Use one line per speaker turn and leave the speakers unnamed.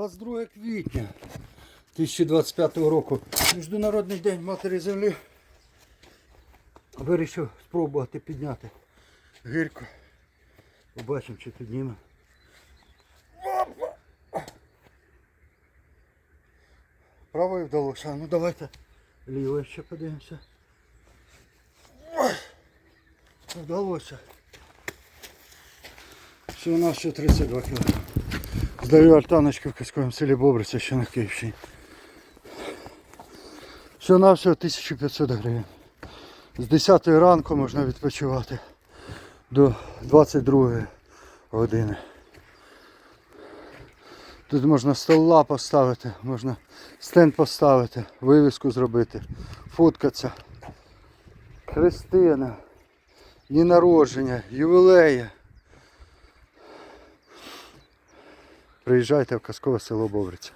22 квітня 2025 року. Міжнародний день матері землі. Вирішив спробувати підняти гірку. Побачимо, чи підніме. Правою вдалося. Ну давайте лівою ще подивимося. Вдалося. Все у нас ще 32 кг. Здаю альтаночку в Казковому селі Бобриця, що на Київщині. Все на все 1500 гривень. З 10 ранку можна відпочивати до 22 години. Тут можна стола поставити, можна стенд поставити, вивіску зробити, фоткатися. Христина, дні народження, ювілеї. Приїжджайте в казкове село Бобриця.